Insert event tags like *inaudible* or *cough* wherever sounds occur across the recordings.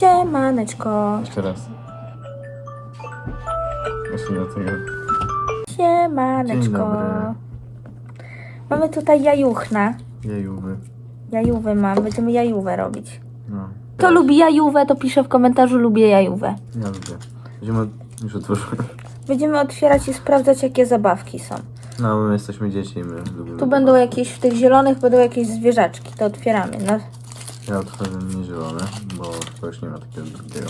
Siemaneczko, Jeszcze raz. Właśnie dlatego. Dzień siemaneczko. dobry. Mamy tutaj jajuchna. Jejuwy. Jajówę mam, będziemy jajówę robić. No. Kto lubi jajówę, to pisze w komentarzu lubię jajówę. Ja lubię. Będziemy już otworzyłem. Będziemy otwierać i sprawdzać, jakie zabawki są. No, my jesteśmy dzieci i my lubimy. Tu będą jakieś, w tych zielonych będą jakieś zwierzaczki, to otwieramy. No, Ja otworzę nie zielone, bo chyba już nie ma takiego drugiego.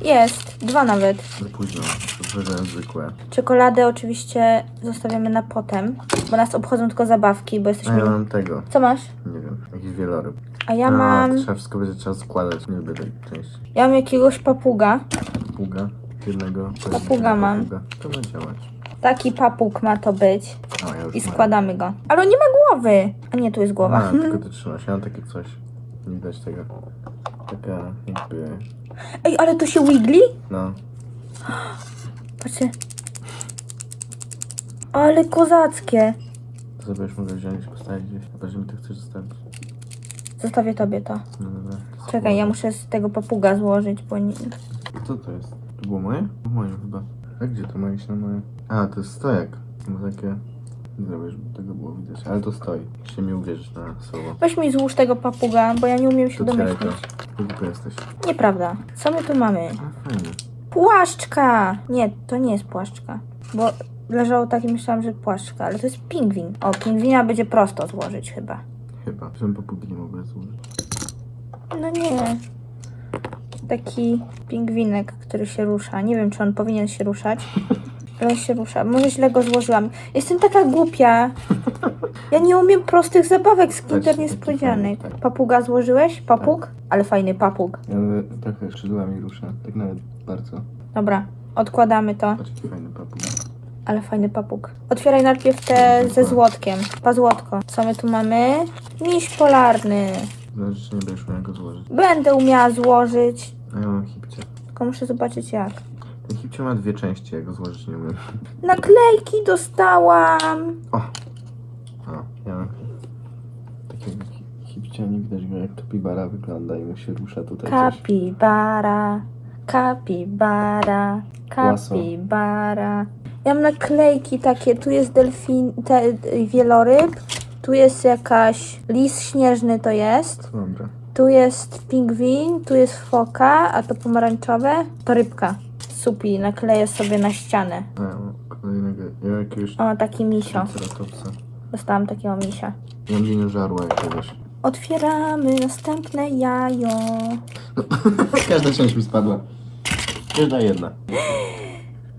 jest, dwa nawet. Za późno. Otworzyłem zwykłe. Czekoladę oczywiście zostawiamy na potem, bo nas obchodzą tylko zabawki, bo A jesteśmy... ja mam tego. Co masz? Nie wiem. Jakiś wieloryb. A ja mam... to trzeba wszystko będzie trzeba składać. Nie lubię tej części. Ja mam jakiegoś papuga. Papuga. Jednego. Papuga mam. Papuga. To ma działać. Taki papug ma to być. A, ja już I mam. składamy go. Ale on nie ma głowy. A nie, tu jest głowa. A, tylko *laughs* ty trzymasz. Ja mam takie coś. Nie widać tego. Taka jakby... Ej, ale to się wigli? No. Patrzcie. Ale kozackie. To sobie już mogę wziąć postawić gdzieś. Chyba, że mi to chcesz zostawić. Zostawię tobie to. No dobra. to Czekaj, ja muszę z tego papuga złożyć, bo nie... Co to jest? To było moje? Moje chyba. A gdzie to ma iść na moje? A, to jest stojak. No takie... Nie zrobię, żeby tego było widać. Ale to stoi. Się mi uwierzysz na słowo. Weź mi złóż tego papuga, bo ja nie umiem się To to. domyślić. Głupi jesteś. Nieprawda. Co my tu mamy? A, fajnie. Płaszczka! Nie, to nie jest płaszczka. Bo leżało tak i myślałam, że płaszczka, ale to jest pingwin. O, pingwina będzie prosto złożyć chyba. Chyba. Żebym popugi nie mogła złożyć. No nie. Taki pingwinek, który się rusza. Nie wiem, czy on powinien się ruszać. *laughs* Ale się rusza. Może źle go złożyłam. Jestem taka głupia. Ja nie umiem prostych zabawek z Kinder Niespodzianek. tak. Papuga złożyłeś? Papug? Ale fajny papug. Ja trochę skrzydłami ruszę. Tak nawet bardzo. Dobra, odkładamy to. Fajny papug. Ale fajny papug. Otwieraj najpierw te ze złotkiem. Pazłotko. Co my tu mamy? Miś polarny. Zależy, czy nie będziesz umiał go złożyć. Będę umiała złożyć. A ja mam hipcie. Tylko muszę zobaczyć jak. Ten hipcie ma dwie części, ja go złożyć nie umiem. Naklejki dostałam. O! O, ja mam takiego nie widać go jak kapibara wygląda i mu się rusza tutaj coś. Kapibara, kapibara, Łaso. kapibara. Ja mam naklejki takie, tu jest delfin, te, wieloryb, tu jest jakaś, lis śnieżny to jest, Dobra. tu jest pingwin, tu jest foka, a to pomarańczowe to rybka. Supi, nakleję sobie na ścianę. A ja mam kolejnego, ja jakiegoś O, taki misio. triceratopsa. Dostałam takiego misia. Ja mam dinożarła jakiegoś. Otwieramy następne jajo. *laughs* Każda część mi spadła. Każda jedna.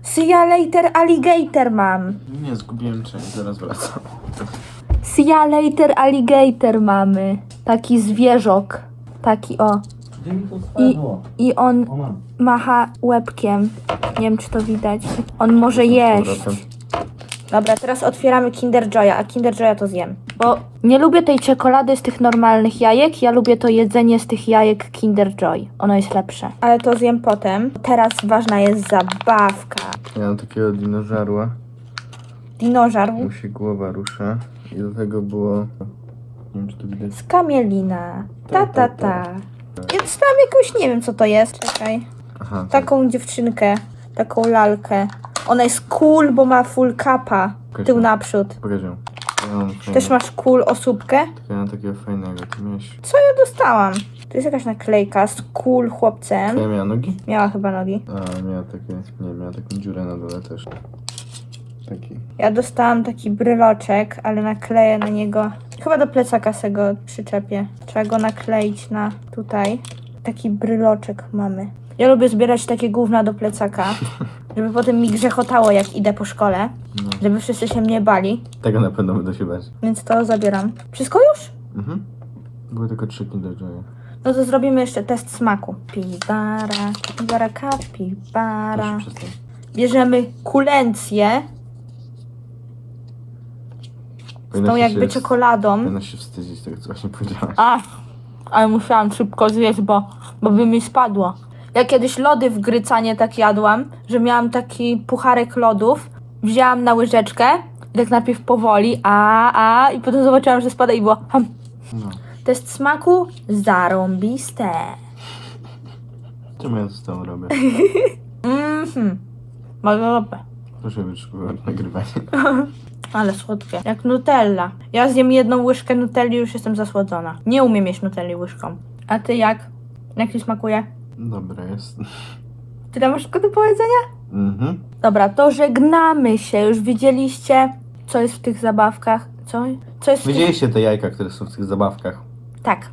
See ya later alligator mam. Nie, zgubiłem część, zaraz wracam. See ya later alligator mamy. Taki zwierzok. Taki o. Gdzie mi to I, I on O, mam. macha łebkiem. Nie wiem, czy to widać. On może jeść. Dobra, teraz otwieramy Kinder Joya, a Kinder Joya to zjem. Bo nie lubię tej czekolady z tych normalnych jajek, ja lubię to jedzenie z tych jajek Kinder Joy. Ono jest lepsze. Ale to zjem potem. Teraz ważna jest zabawka. Ja mam takiego dinożarła. Dinożar Mu się głowa rusza. I do tego było... Nie wiem, czy to widać. z kamielina. Ta, ta, ta. Ja dostałam jakąś, nie wiem co to jest. Czekaj. Aha, tak. Taką dziewczynkę. Taką lalkę. Ona jest cool, bo ma full capa. Tył naprzód. Pokaż ją. Ja mam. Też masz cool osóbkę? Ja mam takiego fajnego. Ty miałeś... Co ja dostałam? To jest jakaś naklejka z cool chłopcem. Twoja miała nogi? Miała chyba nogi. A, miała takie... Nie, miała taką dziurę na dole też. Taki. Ja dostałam taki bryloczek, ale nakleję na niego. Chyba do plecaka se go przyczepię. Trzeba go nakleić na tutaj. Taki bryloczek mamy. Ja lubię zbierać takie gówna do plecaka, *laughs* żeby potem mi grzechotało jak idę po szkole. No. Żeby wszyscy się mnie bali. Tego na pewno będę się bać. Więc to zabieram. Wszystko już? Mhm. Były tylko trzy Kinder Joye. No to zrobimy jeszcze test smaku. Pibara, kapibara, kapibara. Proszę przestań. Bierzemy kulencję z tą jakby czekoladą. Powinnaś się wstydzić tego, co właśnie powiedziałaś. A, ale musiałam szybko zjeść, bo, bo by mi spadło. Ja kiedyś lody w grycanie tak jadłam, że miałam taki pucharek lodów, wzięłam na łyżeczkę i tak najpierw powoli, a, a, i potem zobaczyłam, że spada i było ham. No. Test smaku zarąbiste. Czemu ja to z tą robię? *laughs* Mhm. Bardzo dobre. Proszę wyczuwać nagrywanie. *laughs* Ale słodkie. Jak Nutella. Ja zjem jedną łyżkę Nutelli już jestem zasłodzona. Nie umiem jeść Nutelli łyżką. A ty jak? Jak ci smakuje? Dobra jest. Ty tam masz tylko do powiedzenia? Mhm. Dobra, to żegnamy się. Już widzieliście, co jest w tych zabawkach? Co? Co jest w tych... Widzieliście te jajka, które są w tych zabawkach? Tak.